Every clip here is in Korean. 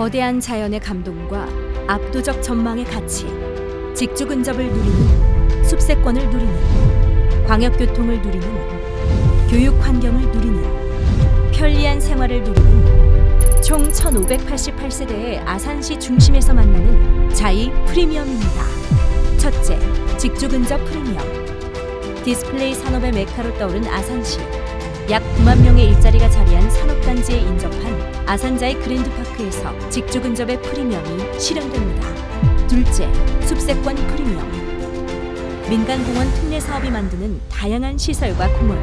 거대한 자연의 감동과 압도적 전망의 가치, 직주 근접을 누리는 숲세권을 누리는 광역교통을 누리는 교육 환경을 누리는 편리한 생활을 누리는 총 1588세대의 아산시 중심에서 만나는 자이 프리미엄입니다. 첫째, 직주 근접 프리미엄. 디스플레이 산업의 메카로 떠오른 아산시. 약 9만 명의 일자리가 자리한 산업단지에 인접한 아산자이 그랜드파크에서 직주 근접의 프리미엄이 실현됩니다. 둘째, 숲세권 프리미엄. 민간공원 특례 사업이 만드는 다양한 시설과 공원,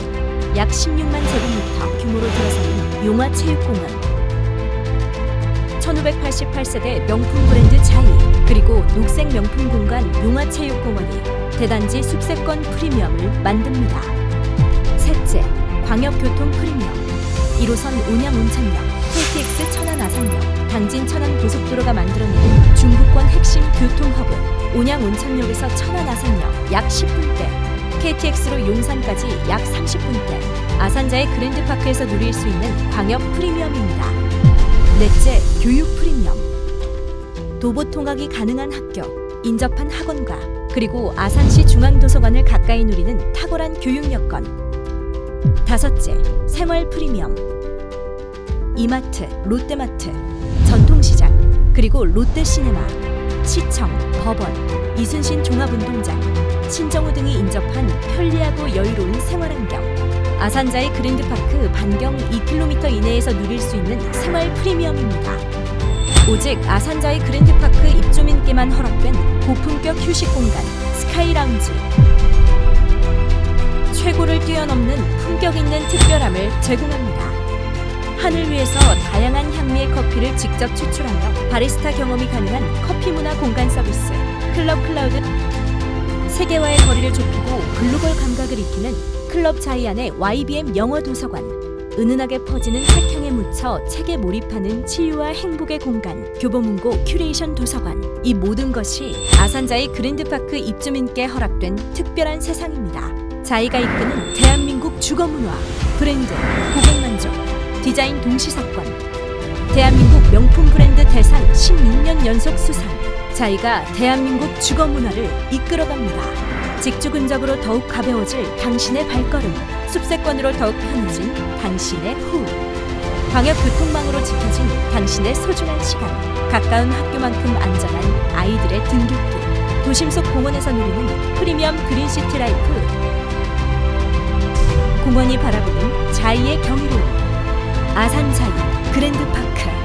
약 16만 제곱미터 규모로 들어서는 용화체육공원, 1588세대 명품 브랜드 자이, 그리고 녹색 명품 공간 용화체육공원이 대단지 숲세권 프리미엄을 만듭니다. 셋째, 광역교통 프리미엄 1호선 온양 온천역, KTX 천안 아산역, 당진 천안 고속도로가 만들어내는 중부권 핵심 교통 허브 온양 온천역에서 천안 아산역 약 10분대, KTX로 용산까지 약 30분대, 아산자의 그랜드파크에서 누릴 수 있는 광역 프리미엄입니다. 넷째, 교육 프리미엄 도보 통학이 가능한 학교, 인접한 학원과 그리고 아산시 중앙도서관을 가까이 누리는 탁월한 교육 여건 다섯째, 생활 프리미엄. 이마트, 롯데마트, 전통시장, 그리고 롯데시네마, 시청, 법원, 이순신 종합운동장, 신정호 등이 인접한 편리하고 여유로운 생활환경. 아산자의 그랜드파크 반경 2km 이내에서 누릴 수 있는 생활 프리미엄입니다. 오직 아산자의 그랜드파크 입주민께만 허락된 고품격 휴식 공간 스카이 라운지. 최고를 뛰어넘는 품격 있는 특별함을 제공합니다. 하늘 위에서 다양한 향미의 커피를 직접 추출하며 바리스타 경험이 가능한 커피 문화 공간 서비스 클럽 클라우드. 세계와의 거리를 좁히고 글로벌 감각을 익히는 클럽 자이안의 YBM 영어 도서관. 은은하게 퍼지는 색향에 묻혀 책에 몰입하는 치유와 행복의 공간 교보문고 큐레이션 도서관. 이 모든 것이 아산자이 그랜드파크 입주민께 허락된 특별한 세상입니다. 자이가 이끄는 대한민국 주거문화 브랜드 고객만족 디자인 동시 사건 대한민국 명품 브랜드 대상 16년 연속 수상. 자이가 대한민국 주거 문화를 이끌어갑니다. 직주 근접으로 더욱 가벼워질 당신의 발걸음. 숲세권으로 더욱 편해진 당신의 후. 광역 교통망으로 지켜진 당신의 소중한 시간. 가까운 학교만큼 안전한 아이들의 등굣길. 도심 속 공원에서 누리는 프리미엄 그린시티 라이프. 공원이 바라보는 자이의 경이로움 아산자이 그랜드파크